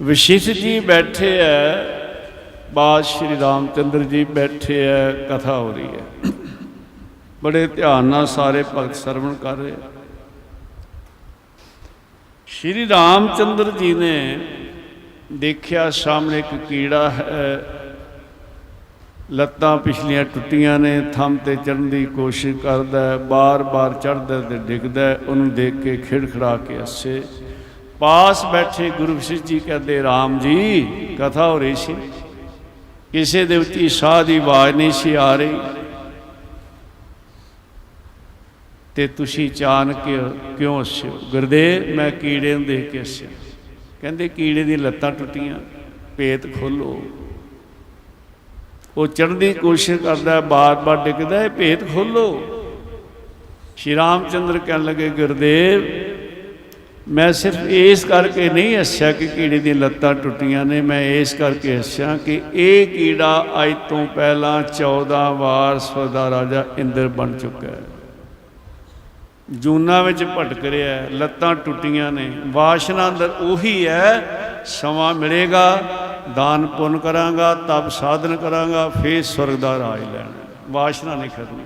Wishes ਜੀ ਬੈਠੇ ਐ, ਬਾਦ ਸ਼੍ਰੀ ਰਾਮਚੰਦਰ ਜੀ ਬੈਠੇ ਐ, ਕਥਾ ਹੋ ਰਹੀ ਹੈ ਬੜੇ ਧਿਆਨ ਨਾਲ ਸਾਰੇ ਭਗਤ ਸਰਵਣ ਕਰ ਰਹੇ ਆ। ਸ਼੍ਰੀ ਰਾਮਚੰਦਰ ਜੀ ਨੇ ਦੇਖਿਆ ਸਾਹਮਣੇ ਇੱਕ ਕੀੜਾ ਹੈ, ਲੱਤਾਂ ਪਿਛਲੀਆਂ ਟੁੱਟੀਆਂ ਨੇ, ਥੰਮ ਤੇ ਚੜਨ ਦੀ ਕੋਸ਼ਿਸ਼ ਕਰਦਾ ਹੈ ਬਾਰ-ਬਾਰ ਚੜਦਾ ਤੇ ਡਿੱਗਦਾ, ਉਹਨੂੰ ਦੇਖ ਕੇ ਖਿੜਖੜਾ ਕੇ ਹੱਸੇ ਪਾਸ ਬੈਠੇ ਗੁਰੂ ਵਿਸ਼ਿਸ਼ ਜੀ ਕਹਿੰਦੇ, ਰਾਮ ਜੀ, ਕਥਾ ਹੋ ਰਹੀ ਸੀ। ਕਿਸੇ ਦੇ ਉੱਤੇ ਸਾਹ ਦੀ ਆਵਾਜ਼ ਨਹੀਂ ਸੀ ਆ ਰਹੀ। ਤੇ ਤੁਸੀਂ ਅਚਾਨਕ ਕਿਉਂ ਹੱਸਿਓ? ਗੁਰਦੇਵ, ਮੈਂ ਕੀੜੇ ਨੂੰ ਦੇਖ ਕੇ ਹੱਸਿਆ। ਕਹਿੰਦੇ, ਕੀੜੇ ਦੀ ਲੱਤਾਂ ਟੁੱਟੀਆਂ ਪੇਟ ਖੋਲੋ ਉਹ ਚੜ੍ਹਨ ਦੀ ਕੋਸ਼ਿਸ਼ ਕਰਦਾ ਹੈ ਬਾਰ-ਬਾਰ ਡਿੱਗਦਾ ਹੈ ਭੇਤ ਖੋਲੋ ਸ਼੍ਰੀ ਰਾਮਚੰਦਰ ਕਹਿਣ ਲੱਗੇ, ਗੁਰਦੇਵ ਮੈਂ ਸਿਰਫ ਇਸ ਕਰਕੇ ਨਹੀਂ ਹੱਸਿਆ ਕਿ ਕੀੜੇ ਦੀਆਂ ਲੱਤਾਂ ਟੁੱਟੀਆਂ ਨੇ, ਮੈਂ ਇਸ ਕਰਕੇ ਹੱਸਿਆ ਕਿ ਇਹ ਕੀੜਾ ਅੱਜ ਤੋਂ ਪਹਿਲਾਂ 14 ਵਾਰ ਸਵਦਾ ਰਾਜਾ ਇੰਦਰ ਬਣ ਚੁੱਕਾ ਹੈ। ਜੂਨਾ ਵਿੱਚ ਭਟਕ ਰਿਹਾ ਹੈ, ਲੱਤਾਂ ਟੁੱਟੀਆਂ ਨੇ, ਵਾਸ਼ਨਾ ਅੰਦਰ ਉਹੀ ਹੈ, ਸਮਾਂ ਮਿਲੇਗਾ, ਦਾਨ ਪੁੰਨ ਕਰਾਂਗਾ, ਤਪ ਸਾਧਨ ਕਰਾਂਗਾ, ਫੇਰ ਸਵਰਗ ਦਾ ਰਾਜ ਲੈਣਾ ਵਾਸ਼ਨਾ ਨਹੀਂ ਖਤਮ